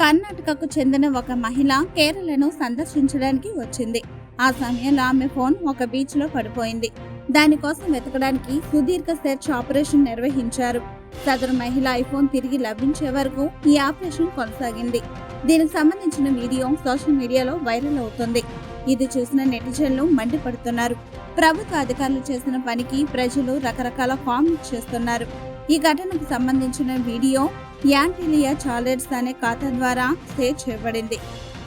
కర్ణాటకకు చెందిన ఒక మహిళ కేరళను సందర్శించడానికి వచ్చింది. ఆ సమయంలో ఆమె ఫోన్ ఒక బీచ్లో పడిపోయింది. దానికోసం వెతకడానికి సుదీర్ఘ సెర్చ్ ఆపరేషన్ నిర్వహించారు. సదరు మహిళ ఐఫోన్ తిరిగి లభించే వరకు ఈ ఆపరేషన్ కొనసాగింది. దీనికి సంబంధించిన వీడియో సోషల్ మీడియాలో వైరల్ అవుతుంది. ఇది చూసిన నెటిజన్లు మండిపడుతున్నారు. ప్రభుత్వ అధికారులు చేసిన పనికి ప్రజలు రకరకాల కామెంట్స్ చేస్తున్నారు ఈ ఘటనకు సంబంధించిన వీడియో యాంటిలియా చాలెట్స్ అనే ఖాతా ద్వారా షేర్ చేయబడింది.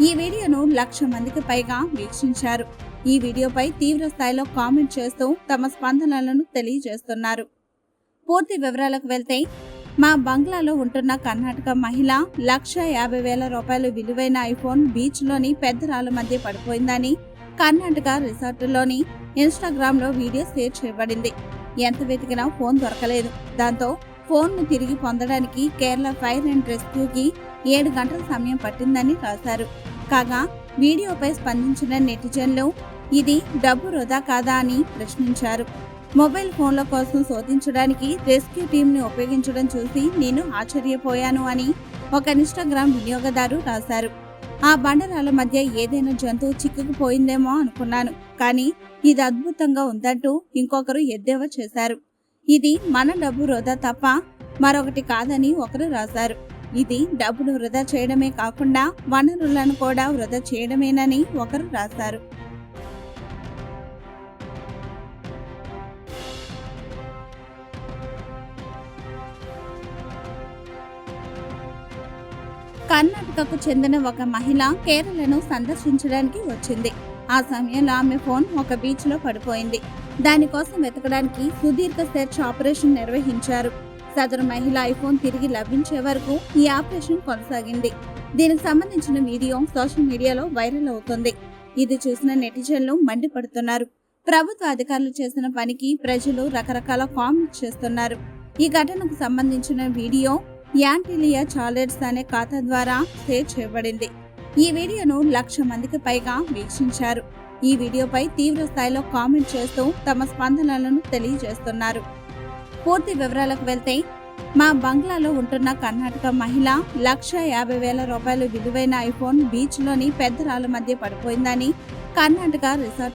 ఈ వీడియోను లక్ష మందికి పైగా వీక్షించారు. ఈ వీడియోపై తీవ్ర స్థాయిలో కామెంట్ చేస్తూ తమ స్పందనలను తెలియజేస్తున్నారు. పూర్తి వివరాలకు వెళ్తే మా బంగ్లాలో ఉంటున్న కర్ణాటక మహిళ లక్ష యాభై వేల రూపాయలు విలువైన ఐఫోన్ బీచ్లోని పెద్ద రాళ్ళ మధ్య పడిపోయిందని కర్ణాటక రిసార్టులోని ఇన్స్టాగ్రామ్లో వీడియో షేర్ చేయబడింది. ఎంత వెతికినా ఫోన్ దొరకలేదు. దాంతో ఫోన్ను తిరిగి పొందడానికి కేరళ ఫైర్ అండ్ రెస్క్యూకి ఏడు గంటల సమయం పట్టిందని రాశారు. కాగా వీడియోపై స్పందించిన నెటిజన్లు ఇది డబ్బు వృధా కాదా అని ప్రశ్నించారు. మొబైల్ ఫోన్ల కోసం శోధించడానికి రెస్క్యూ టీంని ఉపయోగించడం చూసి నేను ఆశ్చర్యపోయాను అని ఒక ఇన్స్టాగ్రామ్ వినియోగదారు రాశారు. ఆ బండరాల మధ్య ఏదైనా జంతువు చిక్కుకుపోయిందేమో అనుకున్నాను. కానీ ఇది అద్భుతంగా ఉందంటూ ఇంకొకరు ఎద్దేవా చేశారు. ఇది మన డబ్బు వృధా తప్ప మరొకటి కాదని ఒకరు రాశారు. ఇది డబ్బులు వృధా చేయడమే కాకుండా వనరులను కూడా వృధా చేయడమేనని ఒకరు రాశారు. కర్ణాటకకు చెందిన ఒక మహిళ కేరళను సందర్శించడానికి వచ్చింది. ఆ సమయంలో ఆమె ఫోన్ ఒక బీచ్లో పడిపోయింది. దానికోసం వెతకడానికి సుదీర్ఘ సెర్చ్ ఆపరేషన్ నిర్వహించారు. సదరు మహిళ ఐఫోన్ తిరిగి లభించే వరకు ఈ ఆపరేషన్ కొనసాగింది. దీనికి సంబంధించిన వీడియో సోషల్ మీడియాలో వైరల్ అవుతుంది. ఇది చూసిన నెటిజన్లు మండిపడుతున్నారు. ప్రభుత్వ అధికారులు చేసిన పనికి ప్రజలు రకరకాల కామెంట్స్ చేస్తున్నారు. ఈ ఘటనకు సంబంధించిన వీడియో యాంటిలియా చాలెట్స్ అనే ఖాతా ద్వారా షేర్ చేయబడింది. ఈ వీడియోను లక్ష మందికి పైగా వీక్షించారు. ఈ వీడియోపై తీవ్ర స్థాయిలో కామెంట్ చేస్తూ తమ స్పందనలను తెలియజేస్తున్నారు. పూర్తి వివరాలకు వెళ్తే మా బంగ్లాలో ఉంటున్న కర్ణాటక మహిళ లక్ష యాభై వేల రూపాయలు విలువైన ఐఫోన్ బీచ్లోని పెద్ద రాళ్ళ మధ్య పడిపోయిందని కర్ణాటక రిసార్ట్